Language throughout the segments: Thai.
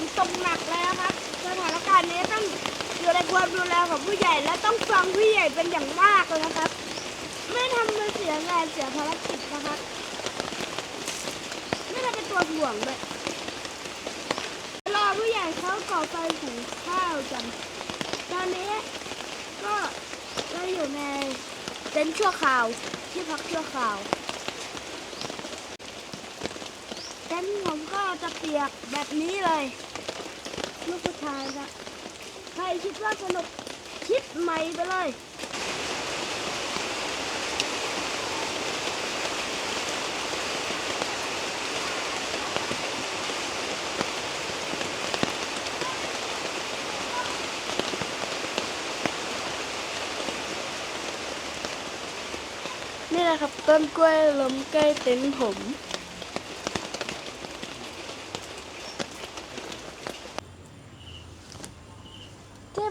นตกหนักแล้วครับ สถานการณ์นี้ต้องอยู่ในความดูแลของผู้ใหญ่และต้องฟังผู้ใหญ่เป็นอย่างมากเลยนะครับ ไม่ทำเป็เสียงานเสียภารกิจนะครับ ไม่ทำเป็นตัวห่วงเลยรอผู้ใหญ่เขาก่อไฟถึงข้าวกันตอนนี้ก็เราอยู่ในเต็นท์ชั่วคราวที่พักชั่วคราว เต็นผมก็จะเปียกแบบนี้เลย ลูกผู้ชายนะใครคิดว่าสนุกคิดใหม่ไปเลยนี่นะครับต้นกล้วยล้มใกล้เต็นท์ผม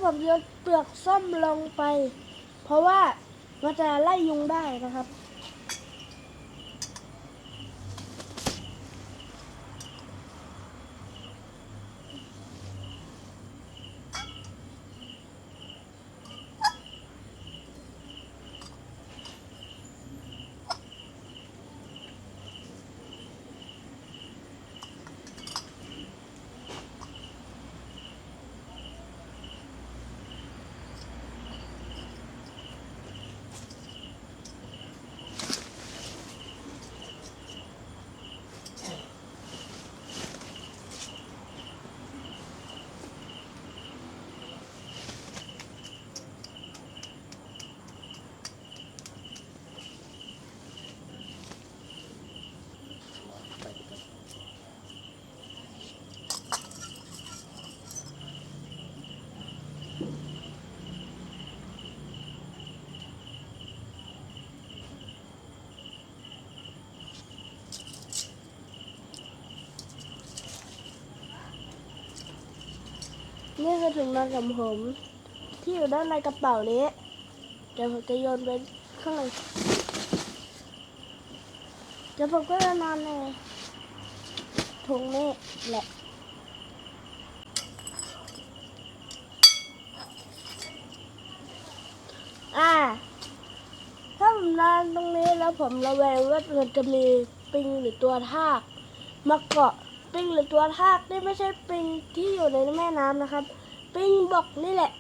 ผมโยนเปลือกส้มลงไป เพราะว่ามันจะไล่ยุงได้นะครับ นี่คือถุงนอนของผม ที่อยู่ด้านในกระเป๋านี้ เดี๋ยวผมจะโยนไปข้างในเดี๋ยวผมก็จะนอนในถุงนี้แหละอ่าถ้าผมนอนตรงนี้แล้วผมระแวงว่ามันจะมีปิงหรือตัวทากมาเกาะ ปิงหรือตัวทากนี่ไม่ใช่ปิงที่อยู่ในแม่น้ำนะครับ ปิงบกนี่แหละ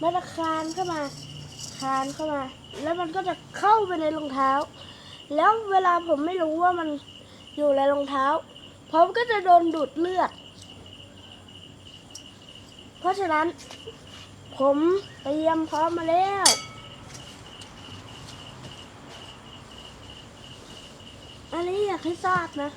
มันจะคลานเข้ามา คลานเข้ามา แล้วมันก็จะเข้าไปในรองเท้า แล้วเวลาผมไม่รู้ว่ามันอยู่ในรองเท้า ผมก็จะโดนดูดเลือด เพราะฉะนั้น ผมเตรียมพร้อมมาแล้วอันนี้อยากให้ทราบนะ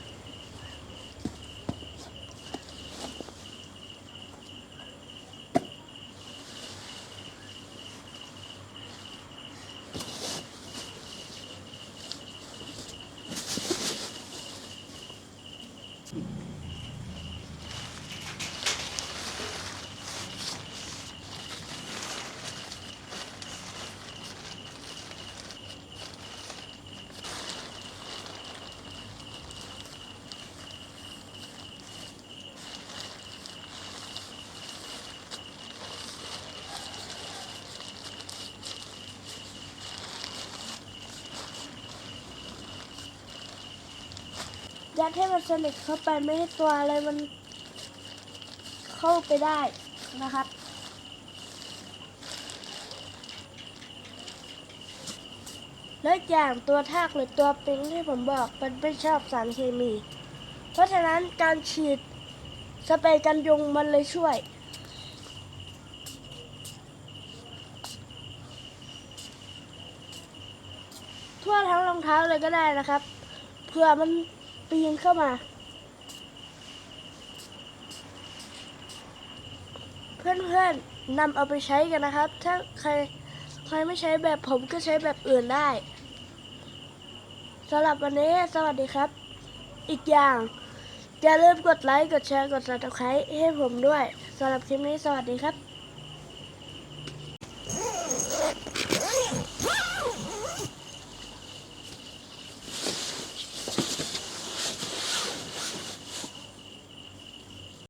ยัดให้มันสนิทเข้าไปไม่ให้ตัวอะไรมันเข้าไปได้นะครับและอีกอย่างตัวทากหรือตัวปิงที่ผมบอกมันไม่ชอบสารเคมี เพราะฉะนั้นการฉีดสเปรย์กันยุงมันเลยช่วย ทั่วทั้งรองเท้าเลยก็ได้นะครับเผื่อมัน ปีนเข้ามา เพื่อนๆนำเอาไปใช้กันนะครับ ถ้าใครใครไม่ใช้แบบผมก็ใช้แบบอื่นได้สำหรับวันนี้สวัสดีครับ อีกอย่าง อย่าลืมกดไลค์ กดแชร์ กด subscribe ให้ผมด้วยสำหรับคลิปนี้สวัสดีครับ